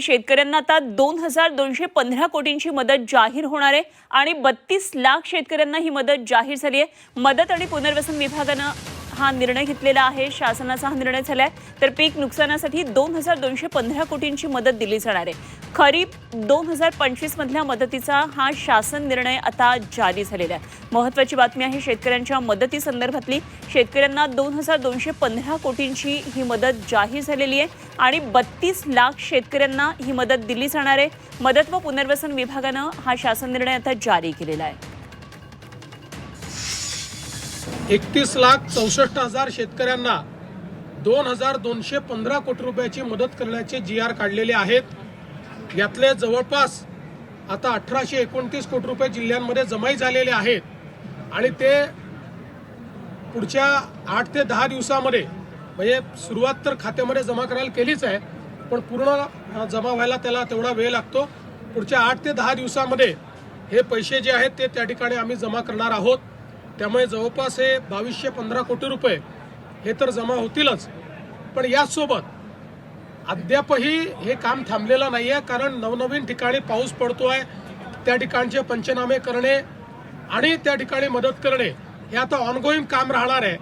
शेतकऱ्यांना आता दोन हजार दोनशे पंधरा कोटींची मदत जाहीर होणार आहे आणि बत्तीस लाख शेतकऱ्यांना ही मदत जाहीर झाली आहे. मदत आणि पुनर्वसन विभागानं हा निर्णय घेतलेला आहे. शासनाचा हा निर्णय झालाय. तर पीक नुकसानासाठी दोन हजार दोनशे पंधरा कोटींची मदत दिली जाणार आहे. खरीप दोन हजार पंचवीस मधल्या मदतीचा हा शासन निर्णय आता जारी झालेला आहे. महत्वाची बातमी आहे शेतकऱ्यांच्या मदतीसंदर्भातली शेतकऱ्यांना दोन हजार दोनशे पंधरा कोटींची ही मदत जाहीर झालेली आहे आणि बत्तीस लाख शेतकऱ्यांना ही मदत दिली जाणार आहे. मदत व पुनर्वसन विभागानं हा शासन निर्णय आता जारी केलेला आहे. एकतीस लाख चौसष्ट हजार शेतकऱ्यांना दोन हजार दोनशे पंधरा कोटी रुपयाची मदत करण्याचे जी आर काढलेले आहेत. यातले जवळपास आता अठराशे एकोणतीस कोटी रुपये जिल्ह्यांमध्ये जमाई झालेले आहेत. आणि ते पुढच्या आठ ते दहा दिवसामध्ये म्हणजे सुरुवात तर खात्यामध्ये जमा करायला केलीच आहे पण पूर्ण जमा व्हायला त्याला तेवढा वेळ लागतो. पुढच्या आठ ते दहा दिवसामध्ये हे पैसे जे आहेत ते त्या ठिकाणी आम्ही जमा करणार आहोत. त्यामुळे जवळपास हे बावीसशे पंधरा कोटी रुपये हे तर जमा होतीलच. पण याचसोबत अद्यापही हे काम थांबलेलं नाही आहे कारण नवनवीन ठिकाणी पाऊस पडतो आहे त्या ठिकाणचे पंचनामे करणे आणि त्या ठिकाणी मदत करणे हे आता ऑनगोईंग काम राहणार आहे.